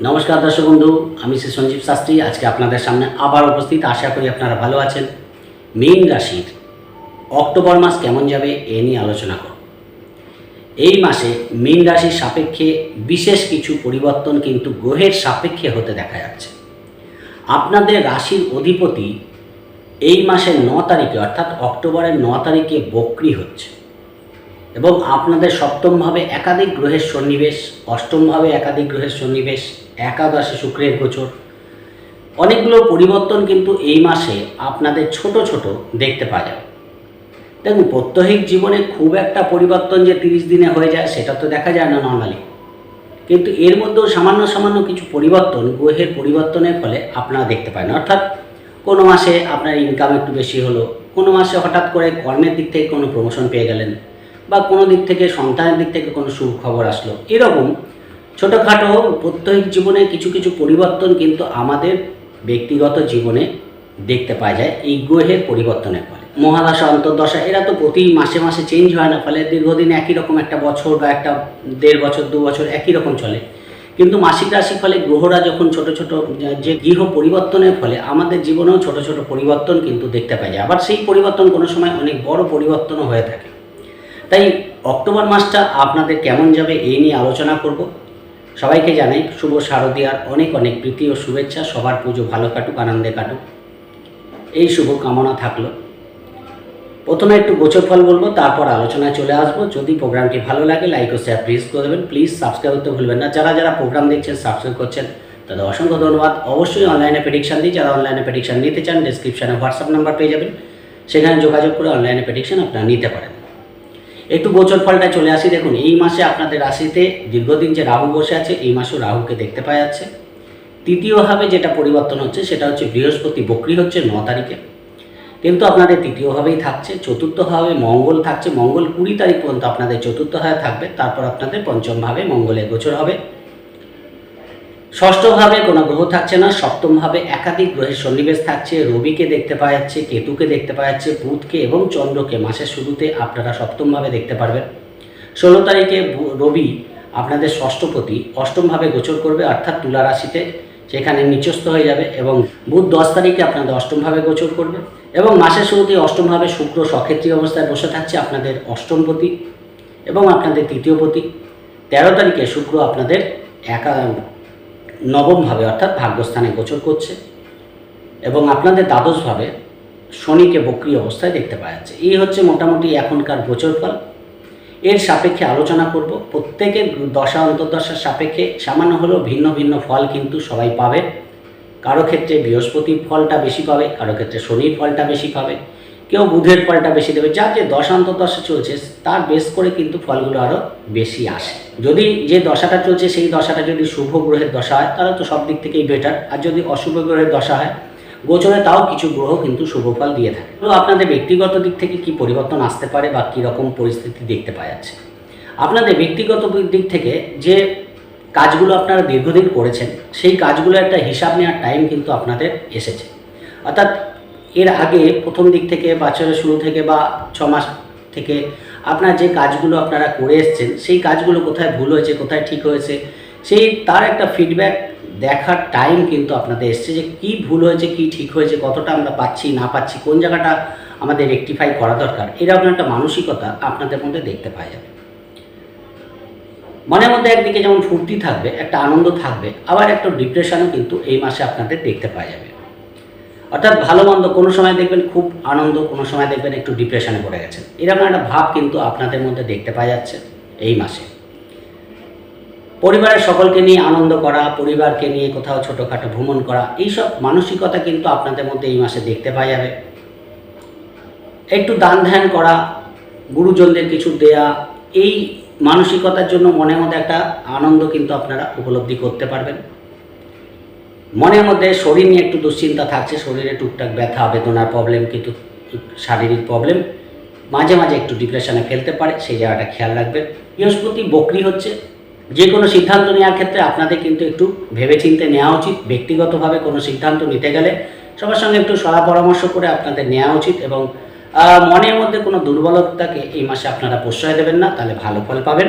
নমস্কার দর্শক বন্ধু, আমি শ্রী সঞ্জীব শাস্ত্রী। আজকে আপনাদের সামনে আবার উপস্থিত। আশা করি আপনারা ভালো আছেন। মীন রাশির অক্টোবর মাস কেমন যাবে এ নিয়ে আলোচনা করব। এই মাসে মীন রাশির সাপেক্ষে বিশেষ কিছু পরিবর্তন কিন্তু গ্রহের সাপেক্ষে হতে দেখা যাচ্ছে। আপনাদের রাশির অধিপতি এই মাসের ন তারিখে, অর্থাৎ অক্টোবরের ন তারিখে বক্রি হচ্ছে। এবং আপনাদের সপ্তমভাবে একাধিক গ্রহের সন্নিবেশ, অষ্টমভাবে একাধিক গ্রহের সন্নিবেশ, একাদশে শুক্রের গোচর। অনেকগুলো পরিবর্তন কিন্তু এই মাসে আপনাদের ছোট ছোট দেখতে পাওয়া যাবে। দেখুন, প্রত্যহিক জীবনে খুব একটা পরিবর্তন যে তিরিশ দিনে হয়ে যায়, সেটা তো দেখা যায় না নর্মালি কিন্তু এর মধ্যেও সামান্য সামান্য কিছু পরিবর্তন গ্রহের পরিবর্তনের ফলে আপনারা দেখতে পান অর্থাৎ কোনো মাসে আপনার ইনকাম একটু বেশি হলো, কোনো মাসে হঠাৎ করে কর্মের দিক থেকে কোনো প্রমোশন পেয়ে গেলেন বা কোনো দিক থেকে, সন্তানের দিক থেকে কোনো খবর আসলো। এরকম ছোটোখাটো প্রত্যেক জীবনে কিছু কিছু পরিবর্তন কিন্তু আমাদের ব্যক্তিগত জীবনে দেখতে পাওয়া যায় এই গ্রহের পরিবর্তনের ফলে। মহাদশা অন্তর্দশা, এরা তো প্রতি মাসে মাসে চেঞ্জ হয় না, ফলে দীর্ঘদিন একই রকম একটা বছর বা একটা দেড় বছর, দু বছর একই রকম চলে। কিন্তু মাসিক রাশির ফলে গ্রহরা যখন ছোট ছোট যে গৃহ পরিবর্তনের ফলে আমাদের জীবনেও ছোট ছোট পরিবর্তন কিন্তু দেখতে পাওয়া যায়। আবার সেই পরিবর্তন কোনো সময় অনেক বড় পরিবর্তনও হয়ে থাকে। তাই অক্টোবর মাসটা আপনাদের কেমন যাবে এই নিয়ে আলোচনা করব। সবাইকে জানাই শুভ শারদীয়ার অনেক অনেক প্রীতি ও শুভেচ্ছা। সবার পুজো ভালো কাটুক, আনন্দে কাটুক। এই শুভ কামনা থাকল। প্রথমে একটু গোচর ফল বলব, তারপর আলোচনায় চলে আসব। যদি প্রোগ্রামটি ভালো লাগে লাইক ও শেয়ার প্লিজ করে দেবেন। প্লিজ সাবস্ক্রাইব করতে ভুলবেন না। যারা যারা প্রোগ্রাম দেখছেন সাবস্ক্রাইব করছেন, তাদের অসংখ্য ধন্যবাদ। অবশ্যই অনলাইনে প্রেডিকশন দিই যারা অনলাইনে প্রেডিকশন নিতে চান ডিসক্রিপশানে হোয়াটসঅ্যাপ নাম্বার পেয়ে যাবেন। সেখানে যোগাযোগ করে অনলাইনে প্রেডিকশন আপনারা নিতে পারেন। একটু গোচর ফলটা চলে আসি। দেখুন, এই মাসে আপনাদের রাশিতে দীর্ঘদিন যে রাহু বসে আছে, এই মাসেও রাহুকে দেখতে পাওয়া যাচ্ছে। তৃতীয়ভাবে যেটা পরিবর্তন হচ্ছে, সেটা হচ্ছে বৃহস্পতি বকরি হচ্ছে ন তারিখে। কিন্তু আপনাদের তৃতীয়ভাবেই থাকছে। চতুর্থভাবে মঙ্গল থাকছে। মঙ্গল কুড়ি তারিখ পর্যন্ত আপনাদের চতুর্থভাবে থাকবে। তারপর আপনাদের পঞ্চমভাবে মঙ্গলের গোচর হবে। ষষ্ঠভাবে কোনো গ্রহ থাকছে না, সপ্তমভাবে একাধিক গ্রহের সন্নিবেশ থাকছে, রবিকে দেখতে পাওয়া যাচ্ছে, কেতুকে দেখতে পাওয়া যাচ্ছে, বুধকে এবং চন্দ্রকে। মাসের শুরুতে আপনারা সপ্তমভাবে দেখতে পারবেন। ষোলো তারিখে রবি আপনাদের ষষ্ঠপতি, অষ্টমভাবে গোচর করবে, অর্থাৎ তুলা রাশিতে সেখানে নিচস্থ হয়ে যাবে এবং বুধ দশ তারিখে আপনাদের অষ্টমভাবে গোচর করবে এবং মাসের শুরুতে অষ্টমভাবে শুক্র সক্ষেত্রী অবস্থায় বসে থাকছে আপনাদের অষ্টমপতি এবং আপনাদের তৃতীয়পতি। তেরো তারিখে শুক্র আপনাদের একা নবমভাবে অর্থাৎ ভাগ্যস্থানে গোচর করছে এবং আপনাদের দ্বাদশভাবে শনিকে বক্রি অবস্থায় দেখতে পাওয়া যাচ্ছে। এই হচ্ছে মোটামুটি এখনকার গোচর ফল এর সাপেক্ষে আলোচনা করব। প্রত্যেকের দশা অন্তর্দশার সাপেক্ষে সামান্য হলেও ভিন্ন ভিন্ন ফল কিন্তু সবাই পাবে। কারও ক্ষেত্রে বৃহস্পতির ফলটা বেশি পাবে, কারও ক্ষেত্রে শনির ফলটা বেশি পাবে। কেউ বুধের ফলটা বেশি দেবে। যার যে দশা অন্তর্দশা চলছে, তার বেশ করে কিন্তু ফলগুলো আরও বেশি আসে। যদি যে দশাটা চলছে, সেই দশাটা যদি শুভ গ্রহের দশা হয়, তাহলে তো সব দিক থেকেই বেটার আর যদি অশুভ গ্রহের দশা হয়, গোচরে তাও কিছু গ্রহ কিন্তু শুভ ফল দিয়ে থাকে। তো আপনাদের ব্যক্তিগত দিক থেকে কি পরিবর্তন আসতে পারে বা কী রকম পরিস্থিতি দেখতে পাওয়া যাচ্ছে? আপনাদের ব্যক্তিগত দিক থেকে যে কাজগুলো আপনারা দীর্ঘদিন করেছেন, সেই কাজগুলো একটা হিসাব নেওয়ার টাইম কিন্তু আপনাদের এসেছে। অর্থাৎ এর আগে প্রথম দিক থেকে, বছরের শুরু থেকে বা ছ মাস থেকে আপনার যে কাজগুলো আপনারা করে এসছেন, সেই কাজগুলো কোথায় ভুল হয়েছে, কোথায় ঠিক হয়েছে, সেই তার একটা ফিডব্যাক দেখার টাইম কিন্তু আপনাদের এসছে যে কি ভুল হয়েছে, কি ঠিক হয়েছে, কতটা আমরা পাচ্ছি, না পাচ্ছি, কোন জায়গাটা আমাদের রেকটিফাই করা দরকার এরকম একটা মানসিকতা আপনাদের মধ্যে দেখতে পাওয়া যাবে। মনের মধ্যে একদিকে যেমন ফুর্তি থাকবে, একটা আনন্দ থাকবে, আবার একটা ডিপ্রেশনও কিন্তু এই মাসে আপনাদের দেখতে পাওয়া যাবে। অর্থাৎ ভালো মন্দ কোনো সময় দেখবেন খুব আনন্দ, কোনো সময় দেখবেন একটু ডিপ্রেশনে পড়ে গেছেন। এরকম একটা ভাব কিন্তু আপনাদের মধ্যে দেখতে পাওয়া যাচ্ছে এই মাসে। পরিবারের সকলকে নিয়ে আনন্দ করা, পরিবারকে নিয়ে কোথাও ছোটোখাটো ভ্রমণ করা, এইসব মানসিকতা কিন্তু আপনাদের মধ্যে এই মাসে দেখতে পাওয়া যাবে। একটু দান ধ্যান করা, গুরুজনদের কিছু দেয়া, এই মানসিকতার জন্য মনের মধ্যে একটা আনন্দ কিন্তু আপনারা উপলব্ধি করতে পারবেন। মনের মধ্যে শরীর নিয়ে একটু দুশ্চিন্তা থাকছে, শরীরে টুকটাক ব্যথা, বেদনার প্রবলেম কিন্তু শারীরিক প্রবলেম মাঝে মাঝে একটু ডিপ্রেশনে ফেলতে পারে, সেই জায়গাটা খেয়াল রাখবেন। বৃহস্পতি, বকরি হচ্ছে যে কোনো সিদ্ধান্ত নেওয়ার ক্ষেত্রে আপনাদের কিন্তু একটু ভেবেচিন্তে নেওয়া উচিত। ব্যক্তিগতভাবে কোনো সিদ্ধান্ত নিতে গেলে সবার সঙ্গে একটু সলা পরামর্শ করে আপনাদের নেওয়া উচিত এবং মনের মধ্যে কোনো দুর্বলতাকে এই মাসে আপনারা প্রশ্রয় দেবেন না, তাহলে ভালো ফল পাবেন।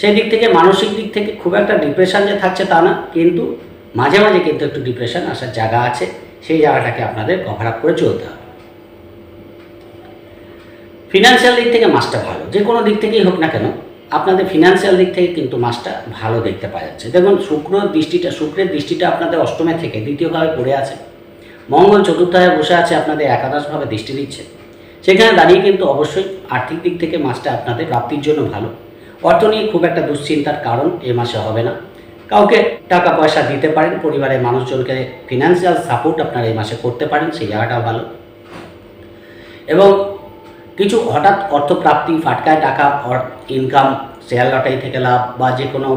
সেই দিক থেকে, মানসিক দিক থেকে খুব একটা ডিপ্রেশন যে থাকছে তা না, কিন্তু মাঝে মাঝে কিন্তু একটু ডিপ্রেশন আসার জায়গা আছে, সেই জায়গাটাকে আপনাদের কভার আপ করে চলতে হবে। ফিনান্সিয়াল দিক থেকে মাসটা ভালো, যে কোনো দিক থেকেই হোক না কেন, আপনাদের ফিনান্সিয়াল দিক থেকে কিন্তু মাসটা ভালো দেখতে পাওয়া যাচ্ছে। দেখুন, শুক্র দৃষ্টিটা, শুক্রের দৃষ্টিটা আপনাদের অষ্টমে থেকে দ্বিতীয়ভাবে পড়ে আছে। মঙ্গল চতুর্থভাবে বসে আছে, আপনাদের একাদশভাবে দৃষ্টি দিচ্ছে। সেখানে দাঁড়িয়ে কিন্তু অবশ্যই আর্থিক দিক থেকে মাসটা আপনাদের প্রাপ্তির জন্য ভালো। অর্থ নিয়ে খুব একটা দুশ্চিন্তার কারণ এ মাসে হবে না। কাউকে টাকা পয়সা দিতে পারেন, পরিবারের মানুষজনকে ফিনান্সিয়াল সাপোর্ট আপনারা এই মাসে করতে পারেন, সেই জায়গাটাও ভালো। এবং কিছু হঠাৎ অর্থপ্রাপ্তি ফাটকায় টাকা ইনকাম শেয়ার লটারি থেকে লাভ বা যে কোনো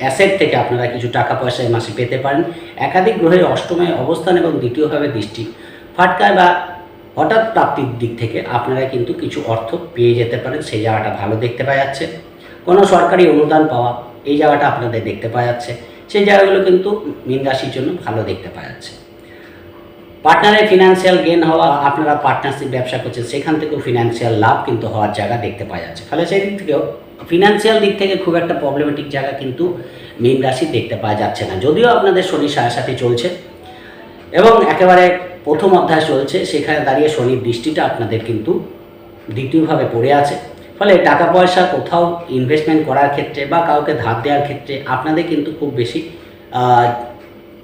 অ্যাসেট থেকে আপনারা কিছু টাকা পয়সা এই মাসে পেতে পারেন। একাধিক গ্রহের অষ্টমে অবস্থান এবং দ্বিতীয়ভাবে দৃষ্টি ফাটকায় বা হঠাৎ প্রাপ্তির দিক থেকে আপনারা কিন্তু কিছু অর্থ পেয়ে যেতে পারেন, সেই জায়গাটা ভালো দেখতে পাওয়া যাচ্ছে। কোনো সরকারি অনুদান পাওয়া এই জায়গাটা আপনাদের দেখতে পাওয়া যাচ্ছে। সেই জায়গাগুলো কিন্তু মীন রাশির জন্য ভালো দেখতে পাওয়া যাচ্ছে। পার্টনারের ফিনান্সিয়াল গেন হওয়া, আপনারা পার্টনারশিপ ব্যবসা করছেন, সেখান থেকেও ফিনান্সিয়াল লাভ কিন্তু হওয়ার জায়গা দেখতে পাওয়া যাচ্ছে। ফলে সেই দিক থেকেও ফিনান্সিয়াল দিক থেকে খুব একটা প্রবলেমেটিক জায়গা কিন্তু মীন রাশি দেখতে পাওয়া যাচ্ছে না। যদিও আপনাদের শনি সাথে চলছে এবং একেবারে প্রথম অধ্যায় চলছে, সেখানে দাঁড়িয়ে শনির দৃষ্টিটা আপনাদের কিন্তু দ্বিতীয়ভাবে পড়ে আছে। ফলে টাকা পয়সা কোথাও ইনভেস্টমেন্ট করার ক্ষেত্রে বা কাউকে ধার দেওয়ার ক্ষেত্রে আপনাদের কিন্তু খুব বেশি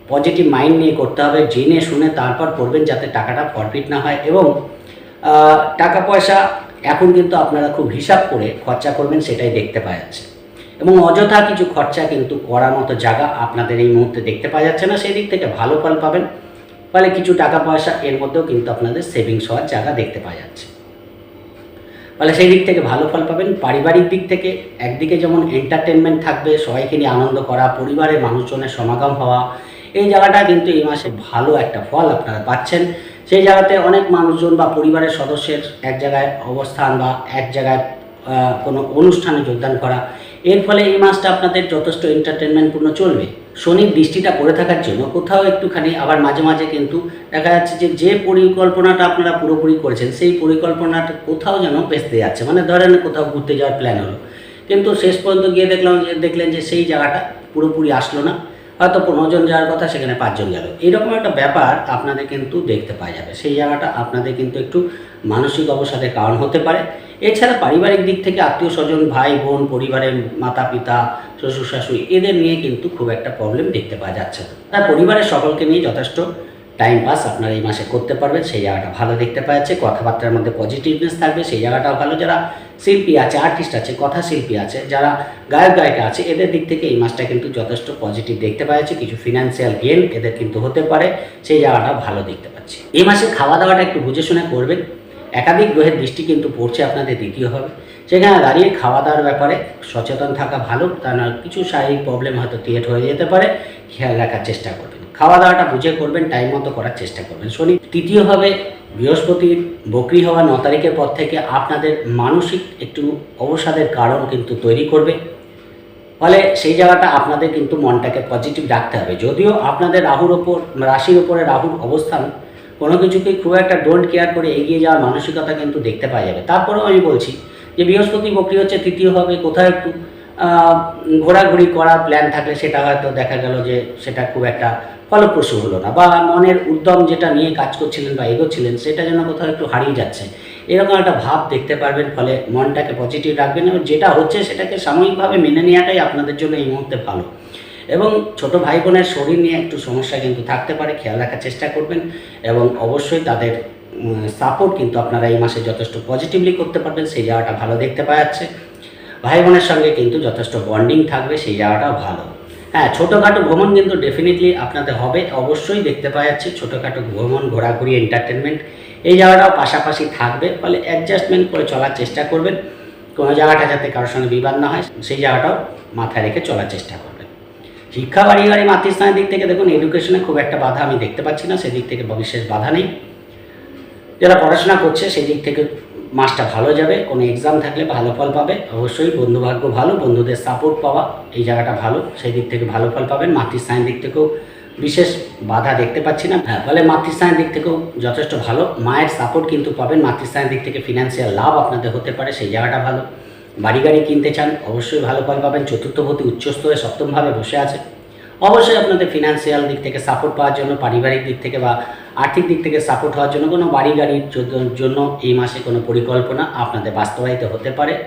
পজিটিভ মাইন্ড নিয়ে করতে হবে, জেনে শুনে তারপর করবেন যাতে টাকাটা ফরফিট না হয় এবং টাকা পয়সা এখন কিন্তু আপনারা খুব হিসাব করে খরচা করবেন সেটাই দেখতে পাওয়া যাচ্ছে। এবং অযথা কিছু খরচা কিন্তু করার মতো জায়গা আপনাদের এই মুহূর্তে দেখতে পাওয়া যাচ্ছে না সেই দিক থেকে ভালো ফল পাবেন। ফলে কিছু টাকা পয়সা এর মধ্যেও কিন্তু আপনাদের সেভিংস হওয়ার জায়গা দেখতে পাওয়া যাচ্ছে। ফলে সেই দিক থেকে ভালো ফল পাবেন। পারিবারিক দিক থেকে একদিকে যেমন এন্টারটেনমেন্ট থাকবে, সবাইকে নিয়ে আনন্দ করা পরিবারের মানুষজনের সমাগম হওয়া, এই জায়গাটা কিন্তু এই মাসে ভালো একটা ফল আপনারা পাচ্ছেন। সেই জায়গাতে অনেক মানুষজন বা পরিবারের সদস্যের এক জায়গায় অবস্থান বা এক জায়গায় কোনো অনুষ্ঠানে যোগদান করা। এর ফলে এই মাসটা আপনাদের যথেষ্ট এন্টারটেনমেন্টপূর্ণ চলবে। শনির দৃষ্টিটা পড়ে থাকার জন্য কোথাও একটুখানি আবার মাঝে মাঝে কিন্তু দেখা যাচ্ছে যে যে পরিকল্পনাটা আপনারা পুরোপুরি করেছেন, সেই পরিকল্পনাটা কোথাও যেন বেসতে যাচ্ছে। মানে ধরেন কোথাও ঘুরতে যাওয়ার প্ল্যান হলো। কিন্তু শেষ পর্যন্ত গিয়ে দেখলাম যে, দেখলেন যে সেই জায়গাটা পুরোপুরি আসলো না। হয়তো পনেরো জন যাওয়ার কথা, সেখানে পাঁচজন গেল। এইরকম একটা ব্যাপার আপনাদের কিন্তু দেখতে পাওয়া যাবে। সেই জায়গাটা আপনাদের কিন্তু একটু মানসিক অবসাদের কারণ হতে পারে। এছাড়া পারিবারিক দিক থেকে আত্মীয় স্বজন, ভাই, বোন, পরিবারের মাতা পিতা শ্বশুর শাশুড়ি এদের নিয়ে কিন্তু খুব একটা প্রবলেম দেখতে পাওয়া যাচ্ছে না। তার পরিবারের সকলকে নিয়ে যথেষ্ট টাইম পাস আপনারা এই মাসে করতে পারবেন। সেই জায়গাটা ভালো দেখতে পাওয়া যাচ্ছে। কথাবার্তার মধ্যে পজিটিভনেস থাকবে। সেই জায়গাটাও ভালো। যারা শিল্পী আছে আর্টিস্ট আছে, কথা শিল্পী আছে, যারা গায়ক, গায়িকা আছে, এদের দিক থেকে এই মাসটা কিন্তু যথেষ্ট পজিটিভ দেখতে পাওয়া যাচ্ছে। কিছু ফিনান্সিয়াল গেন এদের কিন্তু হতে পারে। সেই জায়গাটা ভালো দেখতে পাচ্ছি। এই মাসে খাওয়া দাওয়াটা একটু বুঝে শুনে করবেন। একাধিক গ্রহের দৃষ্টি কিন্তু পড়ছে আপনাদের, দ্বিতীয় হবে। সেখানে দাঁড়িয়ে খাওয়া দাওয়ার ব্যাপারে সচেতন থাকা ভালো, তা না কিছু শারীরিক প্রবলেম হয়তো ক্রিয়েট হয়ে যেতে পারে, খেয়াল রাখার চেষ্টা করবেন। খাওয়া দাওয়াটা বুঝে করবেন টাইম মতো করার চেষ্টা করবেন। শনি, তৃতীয় হবে বৃহস্পতির বকরি হওয়া ন তারিখের পর থেকে আপনাদের মানসিক একটু অবসাদের কারণ কিন্তু তৈরি করবে। ফলে সেই জায়গাটা আপনাদের কিন্তু মনটাকে পজিটিভ রাখতে হবে। যদিও আপনাদের রাহুর ওপর, রাশির ওপরে রাহুর অবস্থান, কোনো কিছুকে খুব একটা ডোন্ট কেয়ার করে এগিয়ে যাওয়ার মানসিকতা কিন্তু দেখতে পাওয়া যাবে। তারপরেও আমি বলছি যে বৃহস্পতি বকরি হচ্ছে, তৃতীয় হবে কোথাও একটু ঘোরাঘুরি করার প্ল্যান থাকলে সেটা হয়তো দেখা গেল যে সেটা খুব একটা ফলপ্রসূ হলো না বা মনের উদ্যম যেটা নিয়ে কাজ করছিলেন বা এগোচ্ছিলেন, সেটা যেন কোথাও একটু হারিয়ে যাচ্ছে। এরকম একটা ভাব দেখতে পারবেন, ফলে মনটাকে পজিটিভ রাখবেন এবং যেটা হচ্ছে সেটাকে সাময়িকভাবে মেনে নেওয়াটাই আপনাদের জন্য এই মুহূর্তে ভালো। এবং ছোট ভাই বোনের শরীর নিয়ে একটু সমস্যা কিন্তু থাকতে পারে, খেয়াল রাখার চেষ্টা করবেন এবং অবশ্যই তাদের সাপোর্ট কিন্তু আপনারা এই মাসে যথেষ্ট পজিটিভলি করতে পারবেন, সেই জায়গাটা ভালো দেখতে পাওয়া যাচ্ছে। ভাই বোনের সঙ্গে কিন্তু যথেষ্ট বন্ডিং থাকবে, সেই জায়গাটাও ভালো। হ্যাঁ ছোটোখাটো ভ্রমণ কিন্তু ডেফিনেটলি আপনাদের হবে, অবশ্যই দেখতে পাওয়া যাচ্ছে ছোটোখাটো ভ্রমণ, ঘোরাঘুরি এন্টারটেনমেন্ট এই জায়গাটাও পাশাপাশি থাকবে, ফলে অ্যাডজাস্টমেন্ট করে চলার চেষ্টা করবেন। কোনো জায়গাটা যাতে কারোর সঙ্গে বিবাদ না হয়, সেই জায়গাটাও মাথায় রেখে চলার চেষ্টা করবেন। শিক্ষা বাড়ি গাড়ি মাতৃস্থানের দিক থেকে দেখুন এডুকেশনে খুব একটা বাধা আমি দেখতে পাচ্ছি না, সেদিক থেকে বিশেষ বাধা নেই। যারা পড়াশোনা করছে, সেই দিক থেকে মাসটা ভালো যাবে। কোনো এক্সাম থাকলে ভালো ফল পাবে। অবশ্যই বন্ধুভাগ্য ভালো, বন্ধুদের সাপোর্ট পাওয়া, এই জায়গাটা ভালো। সেই দিক থেকে ভালো ফল পাবেন। মাতৃস্থানের দিক থেকেও বিশেষ বাধা দেখতে পাচ্ছি না। হ্যাঁ ফলে মাতৃস্থানের দিক থেকেও যথেষ্ট ভালো। মায়ের সাপোর্ট কিন্তু পাবেন। মাতৃস্থানের দিক থেকে ফিনান্সিয়াল লাভ আপনাদের হতে পারে। সেই জায়গাটা ভালো। বাড়ি গাড়ি কিনতে চান, অবশ্যই ভালো ফল পাবেন। চতুর্থপতি উচ্চস্থ হয়ে সপ্তমভাবে বসে আছে। অবশ্যই আপনাদের ফিনান্সিয়াল দিক থেকে সাপোর্ট পাওয়ার জন্য, পারিবারিক দিক থেকে বা আর্থিক দিক থেকে সাপোর্ট হওয়ার জন্য কোনো বাড়ি গাড়ির জন্য- এই মাসে কোনো পরিকল্পনা আপনাদের বাস্তবায়িত হতে পারে।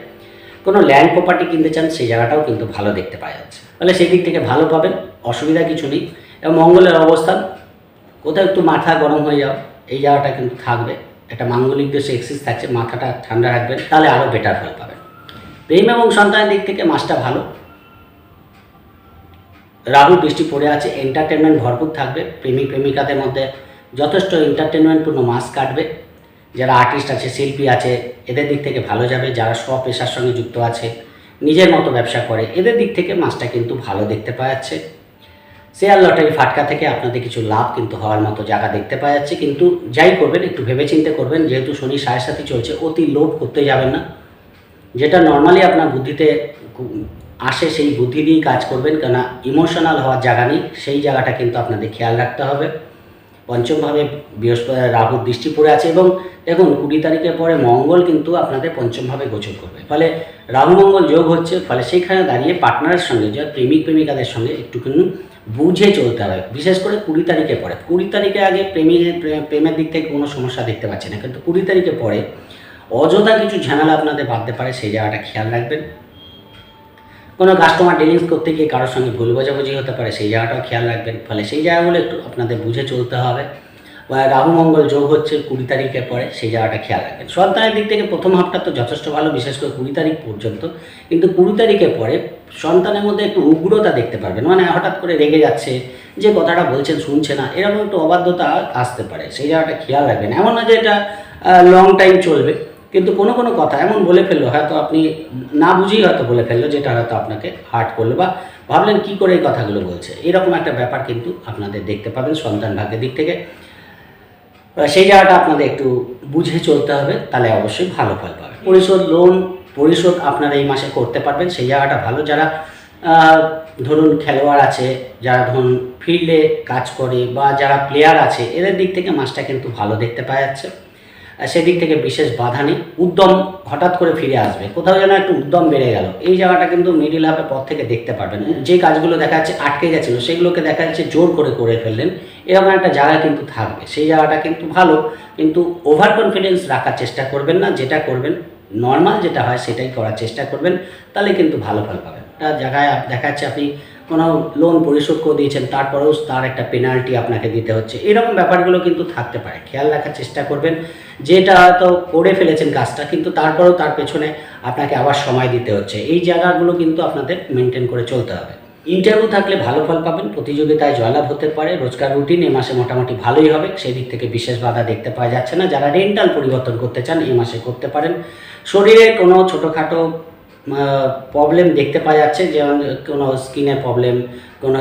কোনো ল্যান্ড প্রপার্টি কিনতে চান, সেই জায়গাটাও কিন্তু ভালো দেখতে পাওয়া যাচ্ছে। তাহলে সেই দিক থেকে ভালো পাবেন, অসুবিধা কিছু নেই। এবং মঙ্গলের অবস্থান, কোথাও একটু মাথা গরম হয়ে যাও, এই জায়গাটা কিন্তু থাকবে। একটা মাঙ্গলিক দেশে এক্সিস থাকছে, মাথাটা ঠান্ডা রাখবেন, তাহলে আরও বেটার ফল পাবেন। প্রেম এবং সন্তানের দিক থেকে মাসটা ভালো। রাহু বৃষ্টি পড়ে আছে এন্টারটেনমেন্ট ভরপুর থাকবে, প্রেমিক প্রেমিকাদের মধ্যে যথেষ্ট এন্টারটেনমেন্টপূর্ণ মাস কাটবে। যারা আর্টিস্ট আছে, শিল্পী আছে, এদের দিক থেকে ভালো যাবে, যারা স্বপেশার সঙ্গে যুক্ত আছে, নিজের মতো ব্যবসা করে, এদের দিক থেকে মাসটা কিন্তু ভালো দেখতে পাওয়া যাচ্ছে। শেয়ার লটারি ফাটকা থেকে আপনাদের কিছু লাভ কিন্তু হওয়ার মতো জায়গা দেখতে পাওয়া যাচ্ছে, কিন্তু যাই করবেন, একটু ভেবেচিন্তে করবেন, যেহেতু শনি সাড়ে সাথে চলছে, অতি লোভ করতে যাবেন না। যেটা নর্মালি আপনার বুদ্ধিতে আসে সেই বুদ্ধি দিয়েই কাজ করবেন কেন ইমোশনাল হওয়ার জায়গা নেই, সেই জায়গাটা কিন্তু আপনাদের খেয়াল রাখতে হবে। পঞ্চমভাবে বৃহস্পতি রাহুর দৃষ্টি পড়ে আছে এবং দেখুন কুড়ি তারিখের পরে মঙ্গল কিন্তু আপনাদের পঞ্চমভাবে গোচর করবে। ফলে রাহু মঙ্গল যোগ হচ্ছে, ফলে সেইখানে দাঁড়িয়ে পার্টনারের সঙ্গে যে প্রেমিক প্রেমিকাদের সঙ্গে একটুখানি বুঝে চলতে হবে। বিশেষ করে কুড়ি তারিখের পরে। কুড়ি তারিখে আগে প্রেমিক প্রেমের দিক থেকে কোনো সমস্যা দেখতে পাচ্ছি না। কিন্তু কুড়ি তারিখে পরে অযথা কিছু ঝামেলা আপনাদের বাঁধতে পারে, সেই জায়গাটা খেয়াল রাখবেন। কোনো কাস্টমার ডিলিংস করতে গিয়ে কারোর সঙ্গে ভুল বোঝাবুঝি হতে পারে, সেই জায়গাটাও খেয়াল রাখবেন। ফলে সেই জায়গাগুলো একটু আপনাদের বুঝে চলতে হবে। বা রাহু, মঙ্গল, যোগ হচ্ছে কুড়ি তারিখের পরে, সেই জায়গাটা খেয়াল রাখবেন। সন্তানের দিক থেকে প্রথম হাফটা তো যথেষ্ট ভালো, বিশেষ করে কুড়ি তারিখ পর্যন্ত। কিন্তু কুড়ি তারিখের পরে সন্তানের মধ্যে একটু উগ্রতা দেখতে পারবেন। মানে হঠাৎ করে রেগে যাচ্ছে, যে কথাটা বলছেন, শুনছে না, এরকম একটু অবাধ্যতা আসতে পারে। সেই জায়গাটা খেয়াল রাখবেন। এমন না যে এটা লং টাইম চলবে। কিন্তু কোনো কোনো কথা এমন বলে ফেলল, হয়তো আপনি না বুঝেই হয়তো বলে ফেলল যেটা হয়তো আপনাকে হার্ট করল বা ভাবলেন কি করে এই কথাগুলো বলছে। এরকম একটা ব্যাপার কিন্তু আপনাদের দেখতে পাবেন সন্তান ভাগ্যের দিক থেকে। সেই জায়গাটা আপনাদের একটু বুঝে চলতে হবে, তাহলে অবশ্যই ভালো ফল পাবেন। পরিশোধ লোন পরিশোধ আপনারা এই মাসে করতে পারবেন, সেই জায়গাটা ভালো। যারা ধরুন খেলোয়াড় আছে, যারা ধরুন ফিল্ডে কাজ করে বা যারা প্লেয়ার আছে, এদের দিক থেকে মাসটা কিন্তু ভালো দেখতে পাওয়া যাচ্ছে। সেদিক থেকে বিশেষ বাধা নেই। উদ্যম হঠাৎ করে ফিরে আসবে। কোথাও যেন একটু উদ্যম বেড়ে গেল। এই জায়গাটা কিন্তু মিডিল হাফের পর থেকে দেখতে পারবেন। যে কাজগুলো দেখা যাচ্ছে আটকে গেছিল, সেগুলোকে দেখা যাচ্ছে জোর করে করে ফেললেন। এরকম একটা জায়গা কিন্তু থাকবে। সেই জায়গাটা কিন্তু ভালো, কিন্তু ওভার কনফিডেন্স রাখার চেষ্টা করবেন না। যেটা করবেন নর্মাল যেটা হয় সেটাই করার চেষ্টা করবেন। তাহলে কিন্তু ভালো ফল পাবেন। একটা জায়গায় দেখা যাচ্ছে আপনি কোনো লোন পরিশোধ করে দিয়েছেন, তারপরেও তার একটা পেনাল্টি আপনাকে দিতে হচ্ছে। এরকম ব্যাপারগুলো কিন্তু থাকতে পারে। খেয়াল রাখার চেষ্টা করবেন। যেটা হয়তো করে ফেলেছেন কাজটা, কিন্তু তারপরেও তার পেছনে আপনাকে আবার সময় দিতে হচ্ছে। এই জায়গাগুলো কিন্তু আপনাদের মেনটেন করে চলতে হবে। ইন্টারভিউ থাকলে ভালো ফল পাবেন, প্রতিযোগিতায় জয়লাভ হতে পারে রোজগার রুটিন এ মাসে মোটামুটি ভালোই হবে। সেই দিক থেকে বিশেষ বাধা দেখতে পাওয়া যাচ্ছে না। যারা রেন্টাল পরিবর্তন করতে চান এ মাসে করতে পারেন। শরীরে কোনো ছোটোখাটো প্রবলেম দেখতে পাওয়া যাচ্ছে যেমন কোনো স্কিনের প্রবলেম কোনো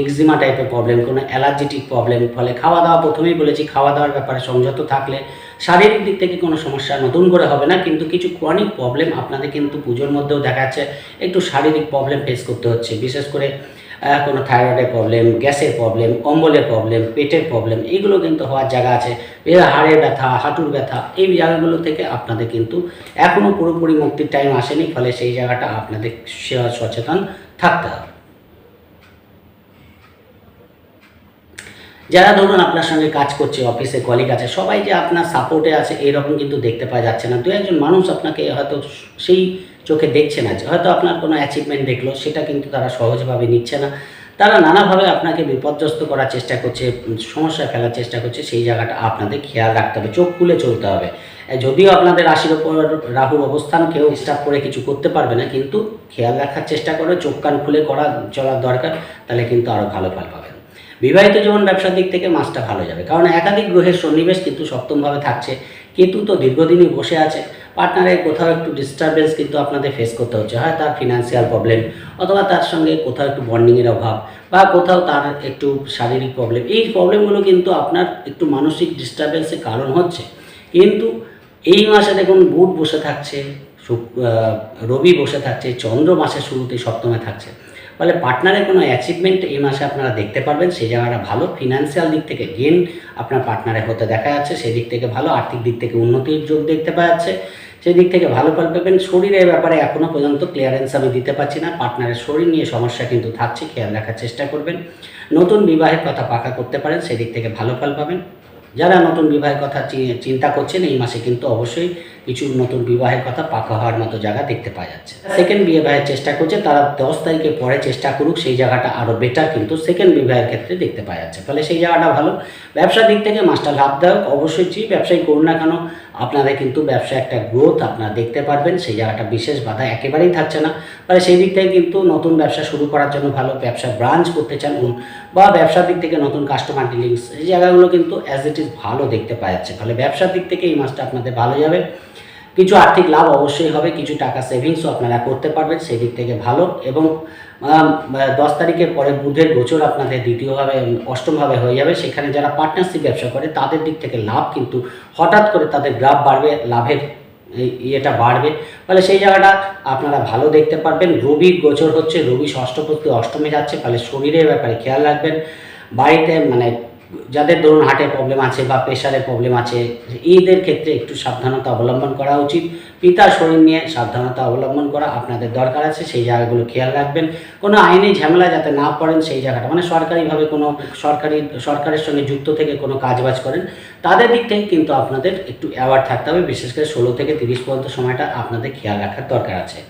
এক্সিমা টাইপের প্রবলেম কোনো অ্যালার্জেটিক প্রবলেম ফলে খাওয়া দাওয়া প্রথমেই বলেছি খাওয়া দাওয়ার ব্যাপারে সংযত থাকলে শারীরিক দিক থেকে কোনো সমস্যা নতুন করে হবে না, কিন্তু কিছু ক্রনিক প্রবলেম আপনাদের কিন্তু পুজোর মধ্যেও দেখা যাচ্ছে, একটু শারীরিক প্রবলেম ফেস করতে হচ্ছে। বিশেষ করে কোনো থাইরয়েডের প্রবলেম গ্যাসের প্রবলেম অম্বলের প্রবলেম পেটের প্রবলেম এইগুলো কিন্তু হওয়ার জায়গা আছে। হাড়ের ব্যথা, হাঁটুর ব্যথা, এই জায়গাগুলো থেকে আপনাদের কিন্তু এখনও পুরোপুরি মুক্তির টাইম আসেনি, ফলে সেই জায়গাটা আপনাদের সচেতন থাকতে হবে। যারা ধরুন আপনার সঙ্গে কাজ করছে অফিসে কলিগ আছে, সবাই যে আপনার সাপোর্টে আছে, এরকম কিন্তু দেখতে পাওয়া যাচ্ছে না। দু একজন মানুষ আপনাকে হয়তো সেই চোখে দেখছে না হয়তো আপনার কোনো অ্যাচিভমেন্ট দেখল, সেটা কিন্তু তারা সহজভাবে নিচ্ছে না। তারা নানাভাবে আপনাকে বিপর্যস্ত করার চেষ্টা করছে সমস্যা ফেলার চেষ্টা করছে, সেই জায়গাটা আপনাদের খেয়াল রাখতে হবে, চোখ খুলে চলতে হবে। যদিও আপনাদের রাশির ওপর রাহুর অবস্থান কেউ ডিস্টার্ব করে কিছু করতে পারবে না, কিন্তু খেয়াল রাখার চেষ্টা করে, চোখ কান খুলে করা চলার দরকার, তাহলে কিন্তু আরও ভালো ফল পাবেন। বিবাহিত জীবন ব্যবসার দিক থেকে মাসটা ভালো যাবে, কারণ একাধিক গ্রহের সন্নিবেশ কিন্তু সপ্তমভাবে থাকছে, কেতু তো দীর্ঘদিনই বসে আছে। পার্টনারের কোথাও একটু ডিস্টারবেন্স কিন্তু আপনাদের ফেস করতে হচ্ছে। হয় তার ফিনান্সিয়াল প্রবলেম অথবা তার সঙ্গে কোথাও একটু বন্ডিংয়ের অভাব বা কোথাও তার একটু শারীরিক প্রবলেম এই প্রবলেমগুলো কিন্তু আপনার একটু মানসিক ডিস্টারবেন্সের কারণ হচ্ছে। কিন্তু এই মাসে দেখুন বুধ বসে থাকছে রবি বসে থাকছে, চন্দ্র মাসের শুরুতে সপ্তমে থাকছে। ফলে পার্টনারের কোনো অ্যাচিভমেন্ট এই মাসে আপনারা দেখতে পারবেন, সেই জায়গাটা ভালো। ফিনান্সিয়াল দিক থেকে গেন আপনার পার্টনারে হতে দেখা যাচ্ছে, সেই দিক থেকে ভালো। আর্থিক দিক থেকে উন্নতির যোগ দেখতে পাওয়া যাচ্ছে। সেই দিক থেকে ভালো ফল পাবেন। শরীরের ব্যাপারে এখনও পর্যন্ত ক্লিয়ারেন্স আমি দিতে পারছি না। পার্টনারের শরীর নিয়ে সমস্যা কিন্তু থাকছে, খেয়াল রাখার চেষ্টা করবেন। নতুন বিবাহের কথা পাকা করতে পারেন সেদিক থেকে ভালো ফল পাবেন। যারা নতুন বিবাহের কথা চিন্তা করছেন, এই মাসে কিন্তু অবশ্যই কিছু নতুন বিবাহের কথা পাকা হওয়ার মতো জায়গা দেখতে পাওয়া যাচ্ছে। সেকেন্ড বিবাহের চেষ্টা করছে, তারা দশ তারিখের পরে চেষ্টা করুক, সেই জায়গাটা আরও বেটার কিন্তু সেকেন্ড বিবাহের ক্ষেত্রে দেখতে পাওয়া যাচ্ছে। ফলে সেই জায়গাটা ভালো। ব্যবসার দিক থেকে মাসটা লাভদায়ক, অবশ্যই যে ব্যবসায়ী করুন না কেন, আপনাদের কিন্তু ব্যবসা একটা গ্রোথ আপনারা দেখতে পারবেন, সেই জায়গাটা বিশেষ বাধা একেবারেই থাকছে না। ফলে সেই দিক থেকে কিন্তু নতুন ব্যবসা শুরু করার জন্য ভালো ব্যবসা ব্রাঞ্চ করতে চান বা ব্যবসার দিক থেকে নতুন কাস্টমার ডিলিংস এই জায়গাগুলো কিন্তু অ্যাজ ইট ইজ ভালো দেখতে পাওয়া যাচ্ছে। ফলে ব্যবসার দিক থেকে এই মাসটা আপনাদের ভালো যাবে কিছু আর্থিক লাভ অবশ্যই হবে, কিছু টাকা সেভিংসও আপনারা করতে পারবেন সেই দিক থেকে ভালো। এবং দশ তারিখের পরে বুধের গোচর আপনাদের দ্বিতীয়ভাবে অষ্টমভাবে হয়ে যাবে। সেখানে যারা পার্টনারশিপ ব্যবসা করে, তাদের দিক থেকে লাভ কিন্তু হঠাৎ করে তাদের গ্রাফ বাড়বে, লাভের ইয়েটা বাড়বে। ফলে সেই জায়গাটা আপনারা ভালো দেখতে পারবেন। রবির গোচর হচ্ছে, রবি ষষ্ঠপতি অষ্টমে যাচ্ছে, ফলে শরীরের ব্যাপারে খেয়াল রাখবেন। বাড়িতে মানে যাদের ধরুন হার্টের প্রবলেম আছে বা প্রেশারের প্রবলেম আছে, এদের ক্ষেত্রে একটু সাবধানতা অবলম্বন করা উচিত। পিতার শরীর নিয়ে সাবধানতা অবলম্বন করা আপনাদের দরকার আছে, সেই জায়গাগুলো খেয়াল রাখবেন। কোনো আইনি ঝামেলা যাতে না পড়েন, সেই জায়গাটা মানে সরকারিভাবে কোনো সরকারি, সরকারের সঙ্গে যুক্ত থেকে কোনো কাজবাজ করেন, তাদের দিক থেকে কিন্তু আপনাদের একটু অ্যাওয়ার্ড থাকতে হবে, বিশেষ করে ষোলো থেকে তিরিশ পর্যন্ত সময়টা আপনাদের খেয়াল রাখার দরকার আছে।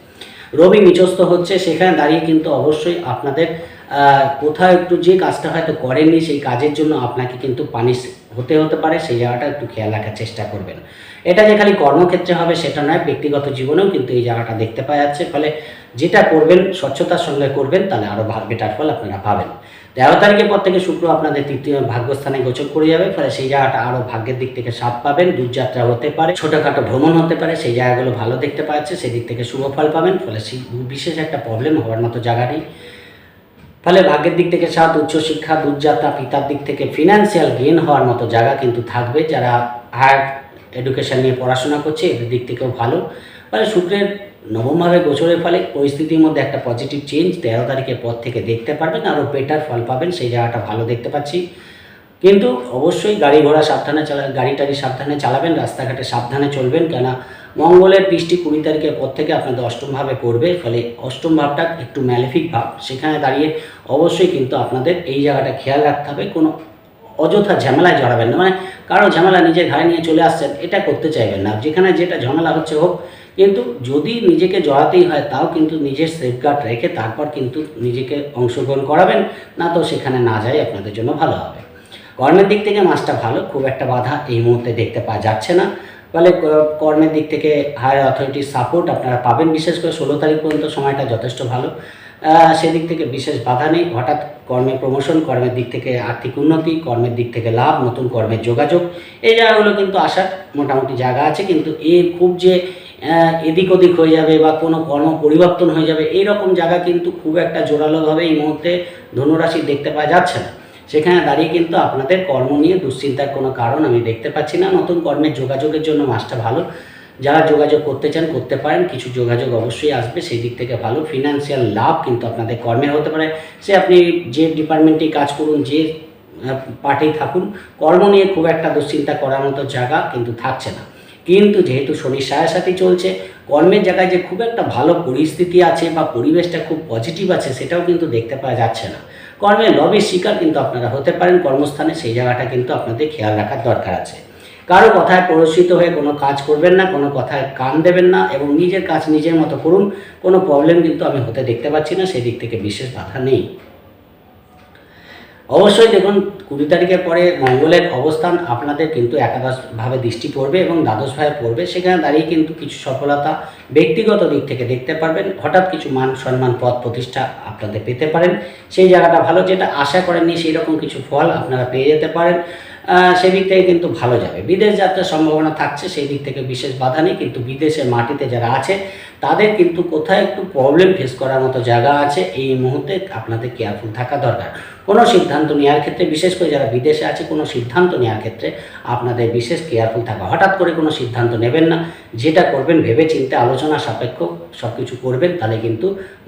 রবি নিচস্থ হচ্ছে, সেখানে দাঁড়িয়ে কিন্তু অবশ্যই আপনাদের কোথাও একটু যে কাজটা হয়তো করেননি, সেই কাজের জন্য আপনাকে কিন্তু পানিশ হতে হতে পারে, সেই জায়গাটা একটু খেয়াল রাখার চেষ্টা করবেন। এটা যে খালি কর্মক্ষেত্রে হবে, সেটা নয়, ব্যক্তিগত জীবনেও কিন্তু এই জায়গাটা দেখতে পাওয়া যাচ্ছে। ফলে যেটা করবেন, স্বচ্ছতার সঙ্গে করবেন, তাহলে আরও বেটার ফল আপনারা পাবেন। তেরো তারিখের পর থেকে শুক্র আপনাদের তৃতীয় ভাগ্যস্থানে গোচর করে যাবে, ফলে সেই জায়গাটা আরও ভাগ্যের দিক থেকে সাপ পাবেন, দূরযাত্রা হতে পারে, ছোটোখাটো ভ্রমণ হতে পারে, সেই জায়গাগুলো ভালো দেখতে পাচ্ছে সেই দিক থেকে শুভ ফল পাবেন, ফলে বিশেষ একটা প্রবলেম হওয়ার মতো জায়গা নেই ফলে ভাগ্যের দিক থেকে সাত উচ্চশিক্ষা দূরযাত্রা পিতার দিক থেকে ফিনান্সিয়াল গেন হওয়ার মতো জায়গা কিন্তু থাকবে। যারা হায়ার এডুকেশন নিয়ে পড়াশোনা করছে, এদের দিক থেকেও ভালো। ফলে শুক্রের নবমভাবে গোচরের ফলে পরিস্থিতির মধ্যে একটা পজিটিভ চেঞ্জ তেরো তারিখের পর থেকে দেখতে পারবেন আরও বেটার ফল পাবেন। সেই জায়গাটা ভালো দেখতে পাচ্ছি। কিন্তু অবশ্যই গাড়ি ঘোড়া সাবধানে চালা গাড়ি টাড়ি সাবধানে চালাবেন, রাস্তাঘাটে সাবধানে চলবেন কেন মঙ্গলের দৃষ্টি কুড়ি তারিখের পর থেকে আপনাদের অষ্টম ভাবে পড়বে ফলে অষ্টম ভাবটা একটু ম্যালিফিক ভাব। সেখানে দাঁড়িয়ে অবশ্যই কিন্তু আপনাদের এই জায়গাটা খেয়াল রাখতে হবে, কোনো অযথা ঝামেলায় জড়াবেন না। মানে কারও ঝামেলা নিজের ঘাড়ে নিয়ে চলে আসছেন, এটা করতে চাইবেন না। যেখানে যেটা ঝামেলা হচ্ছে হোক, কিন্তু যদি নিজেকে জড়াতেই হয়, তাও কিন্তু নিজের সেফগার্ড রেখে তারপর কিন্তু নিজেকে অংশগ্রহণ করাবেন, না তো সেখানে না যায় আপনাদের জন্য ভালো হবে। কর্মের দিক থেকে মাসটা ভালো, খুব একটা বাধা এই মুহূর্তে দেখতে পাওয়া যাচ্ছে না। ফলে কর্মের দিক থেকে হায়ার অথরিটির সাপোর্ট আপনারা পাবেন। বিশেষ করে ষোলো তারিখ পর্যন্ত সময়টা যথেষ্ট ভালো। সেদিক থেকে বিশেষ বাধা নেই। হঠাৎ কর্মে প্রমোশন কর্মের দিক থেকে আর্থিক উন্নতি, কর্মের দিক থেকে লাভ, নতুন কর্মের যোগাযোগ। এই জায়গাগুলো কিন্তু আসার মোটামুটি জায়গা আছে, কিন্তু এ খুব যে এদিক ওদিক হয়ে যাবে বা কোনো কর্ম পরিবর্তন হয়ে যাবে এই রকম জায়গা কিন্তু খুব একটা জোরালোভাবে এই মুহূর্তে ধনুরাশি দেখতে পাওয়া যাচ্ছে না। সেখানে দাঁড়িয়ে কিন্তু আপনাদের কর্ম নিয়ে দুশ্চিন্তার কোনো কারণ আমি দেখতে পাচ্ছি না। নতুন কর্মের যোগাযোগের জন্য মাসটা ভালো। যারা যোগাযোগ করতে চান, করতে পারেন। কিছু যোগাযোগ অবশ্যই আসবে। সেই দিক থেকে ভালো। ফিনান্সিয়াল লাভ কিন্তু আপনাদের কর্মে হতে পারে। সে আপনি যে ডিপার্টমেন্টেই কাজ করুন, যে পার্টি থাকুন, কর্ম নিয়ে খুব একটা দুশ্চিন্তা করার মতো জায়গা কিন্তু থাকছে না। কিন্তু যেহেতু শনির সাথে চলছে, কর্মের জায়গায় যে খুব একটা ভালো পরিস্থিতি আছে বা পরিবেশটা খুব পজিটিভ আছে, সেটাও কিন্তু দেখতে পাওয়া যাচ্ছে না। কর্মের লবির শিকার কিন্তু আপনারা হতে পারেন, কর্মস্থানে সেই জায়গাটা কিন্তু আপনাদের খেয়াল রাখার দরকার আছে। কারও কথায় প্ররোচিত হয়ে কোনো কাজ করবেন না, কোনো কথায় কান দেবেন না এবং নিজের কাজ নিজের মতো করুন, কোনো প্রবলেম কিন্তু আমি হতে দেখতে পাচ্ছি না সেই দিক থেকে বিশেষ বাধা নেই। অবশ্যই দেখুন, কুড়ি তারিখের পরে মঙ্গলের অবস্থান আপনাদের কিন্তু একাদশভাবে দৃষ্টি পড়বে এবং দ্বাদশভাবে পড়বে। সেখানে দাঁড়িয়ে কিন্তু কিছু সফলতা ব্যক্তিগত দিক থেকে দেখতে পারবেন। হঠাৎ কিছু মান সম্মান পদ প্রতিষ্ঠা আপনাদের পেতে পারেন। সেই জায়গাটা ভালো, যেটা আশা করেননি সেই রকম কিছু ফল আপনারা পেয়ে যেতে পারেন। সেদিক থেকে কিন্তু ভালো যাবে। বিদেশ যাত্রার সম্ভাবনা থাকছে, সেই দিক থেকে বিশেষ বাধা নেই, কিন্তু বিদেশের মাটিতে যারা আছে, তাদের কিন্তু কোথায় একটু প্রবলেম ফেস করার মতো জায়গা আছে। এই মুহূর্তে আপনাদের কেয়ারফুল থাকা দরকার। কোনো সিদ্ধান্ত নেওয়ার ক্ষেত্রে, বিশেষ করে যারা বিদেশে আছে, কোনো সিদ্ধান্ত নেওয়ার ক্ষেত্রে আপনাদের বিশেষ কেয়ারফুল থাকা। হঠাৎ করে কোনো সিদ্ধান্ত নেবেন না, যেটা করবেন ভেবে চিন্তে আলোচনা সাপেক্ষ সব কিছু করবেন, তাহলে কিন্তু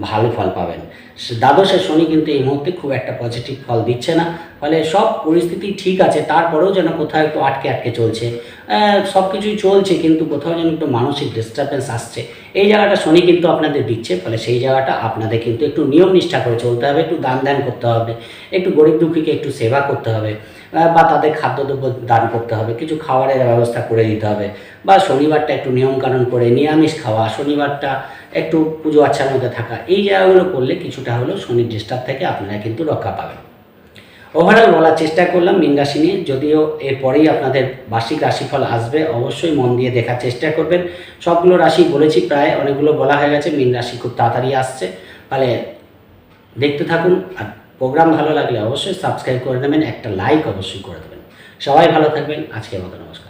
ভালো ফল পাবেন। দ্বাদশের শনি কিন্তু এই মুহূর্তে খুব একটা পজিটিভ ফল দিচ্ছে না। ফলে সব পরিস্থিতি ঠিক আছে, তারপরেও যেন কোথাও একটু আটকে আটকে চলছে। সব কিছুই চলছে, কিন্তু কোথাও যেন একটু মানসিক ডিস্টারবেন্স আসছে। এই জায়গাটা শনি কিন্তু আপনাদের দিচ্ছে, ফলে সেই জায়গাটা আপনাদের কিন্তু একটু নিয়ম নিষ্ঠা করে চলতে হবে, একটু দান দান করতে হবে, একটু গরিব দুঃখীকে একটু সেবা করতে হবে বা তাদের খাদ্যদ্রব্য দান করতে হবে, কিছু খাবারের ব্যবস্থা করে দিতে হবে, বা শনিবারটা একটু নিয়মকানুন করে নিরামিষ খাওয়া, শনিবারটা একটু পুজো আচ্ছার মধ্যে থাকা, এই জায়গাগুলো করলে কিছুটা হলেও শনির ডিস্টার্ব থেকে আপনারা কিন্তু রক্ষা পাবেন। ওভারঅল বলার চেষ্টা করলাম, মীন রাশি নিয়ে। যদিও এরপরেই আপনাদের বার্ষিক রাশিফল আসবে, অবশ্যই মন দিয়ে দেখার চেষ্টা করবেন। সবগুলো রাশি বলেছি প্রায়, অনেকগুলো বলা হয়ে গেছে, মীন রাশি খুব তাড়াতাড়ি আসছে। তাহলে দেখতে থাকুন, আর প্রোগ্রাম ভালো লাগলে অবশ্যই সাবস্ক্রাইব করে দেবেন একটা লাইক অবশ্যই করে দেবেন। সবাই ভালো থাকবেন, আজকের মতো নমস্কার।